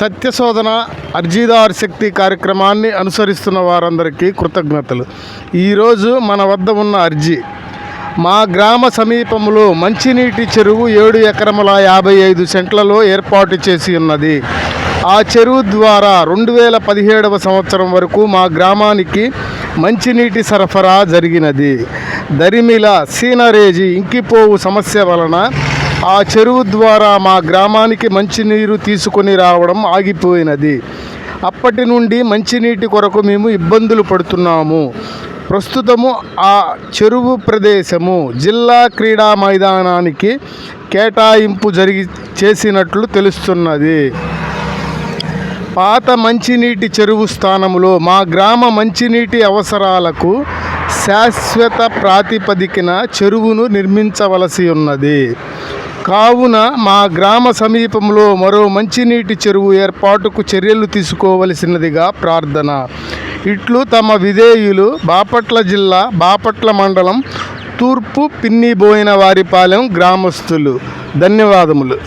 సత్యశోధన అర్జీదార్ శక్తి కార్యక్రమాన్ని అనుసరిస్తున్న వారందరికీ కృతజ్ఞతలు. ఈరోజు మన వద్ద ఉన్న అర్జీ. మా గ్రామ సమీపంలో మంచినీటి చెరువు ఏడు ఎకరముల యాభై ఐదు సెంట్లలో ఏర్పాటు చేసి ఉన్నది. ఆ చెరువు ద్వారా రెండు వేల పదిహేడవ సంవత్సరం వరకు మా గ్రామానికి మంచినీటి సరఫరా జరిగినది. దరిమిల సీనరేజీ ఇంకిపోవు సమస్య వలన ఆ చెరువు ద్వారా మా గ్రామానికి మంచినీరు తీసుకొని రావడం ఆగిపోయినది. అప్పటి నుండి మంచినీటి కొరకు మేము ఇబ్బందులు పడుతున్నాము. ప్రస్తుతము ఆ చెరువు ప్రదేశము జిల్లా క్రీడా మైదానానికి కేటాయింపు జరిగి చేసినట్లు తెలుస్తున్నది. పాత మంచినీటి చెరువు స్థానంలో మా గ్రామ మంచినీటి అవసరాలకు శాశ్వత ప్రాతిపదికన చెరువును నిర్మించవలసి ఉన్నది. కావున మా గ్రామ సమీపంలో మరో మంచినీటి చెరువు ఏర్పాటుకు చర్యలు తీసుకోవలసినదిగా ప్రార్థన. ఇట్లు తమ విధేయులు బాపట్ల జిల్లా బాపట్ల మండలం తూర్పు పిన్నిబోయిన వారిపాలెం గ్రామస్తులు. ధన్యవాదములు.